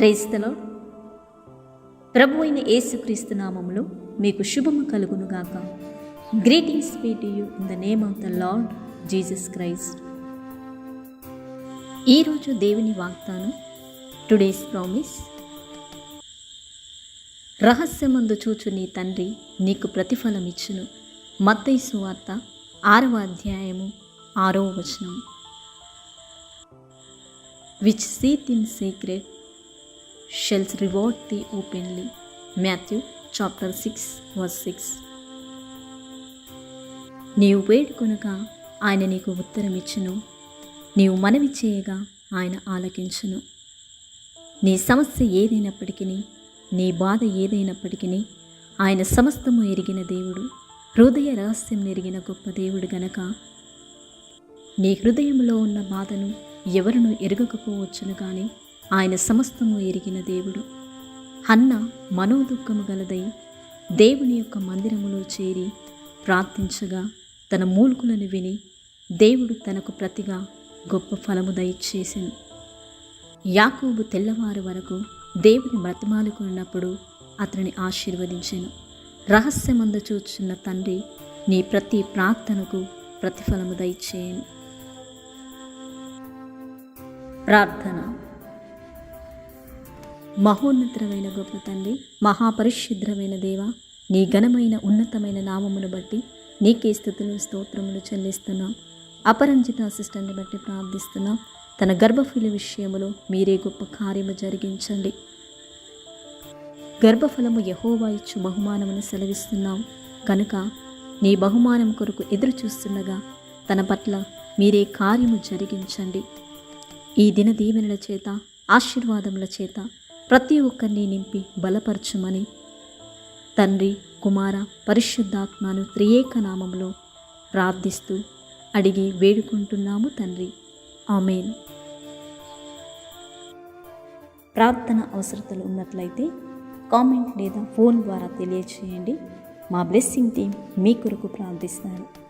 ప్రేస్తలో ప్రభు అయిన యేసుక్రీస్తు నామంలో మీకు శుభము కలుగునుగాక greetings pay to you in the name of the Lord Jesus Christ. ఈరోజు దేవుని వాగ్దానం టుడేస్ ప్రామిస్. రహస్యమందు చూచు నీ తండ్రి నీకు ప్రతిఫలం ఇచ్చును. మత్తయి సువార్త ఆరవ అధ్యాయము ఆరో వచనం. Which seeth in secret shall reward thee openly Matthew chapter six verse six నీవు వేడుకొనక ఆయన నీకు ఉత్తరం ఇచ్చును నీవు మనవి చేయగా ఆయన ఆలకించును. నీ సమస్య ఏదైనప్పటికీ నీ బాధ ఏదైనప్పటికీ ఆయన సమస్తము ఎరిగిన దేవుడు. హృదయ రహస్యం ఎరిగిన గొప్ప దేవుడు గనక నీ హృదయంలో ఉన్న బాధను ఎవరును ఎరగకపోవచ్చును కానీ ఆయన సమస్తము ఎరిగిన దేవుడు. హన్న మనోదుఖము గలదై దేవుని యొక్క మందిరములో చేరి ప్రార్థించగా తన మూల్కులను విని దేవుడు తనకు ప్రతిగా గొప్ప ఫలము దయచేసింది యాకూబు తెల్లవారు వరకు దేవుని బ్రతమాలుకున్నప్పుడు అతనిని ఆశీర్వదించాను. రహస్యమందు చూచున్న తండ్రి నీ ప్రతి ప్రార్థనకు ప్రతిఫలము దయచేయను. ప్రార్థన. మహోన్నతమైన గొప్ప తండ్రి మహాపరిశుద్రమైన దేవ నీ ఘనమైన ఉన్నతమైన నామమును బట్టి నీకే స్థుతులు స్తోత్రములు చెల్లిస్తున్నాం. అపరంజిత అసిస్టెంట్ని బట్టి ప్రార్థిస్తున్నాం. తన గర్భఫల విషయములో మీరే గొప్ప కార్యము జరిగించండి. గర్భఫలము యహోవా ఇచ్చు బహుమానమును సెలవిస్తున్నాం. కనుక నీ బహుమానం కొరకు ఎదురు చూస్తుండగా తన పట్ల మీరే కార్యము జరిగించండి. ఈ దిన దీవెనల చేత ఆశీర్వాదముల చేత ప్రతి ఒక్కరిని నింపి బలపరచుమని. తండ్రి కుమార పరిశుద్ధాత్మను త్రియేక నామంలో ప్రార్థిస్తూ అడిగి వేడుకుంటున్నాము తండ్రి. ఆమెన్. ప్రార్థన అవసరతలు ఉన్నట్లయితే కామెంట్ లేదా ఫోన్ ద్వారా తెలియచేయండి. మా బ్లెస్సింగ్ టీం మీ కొరకు ప్రార్థిస్తారు.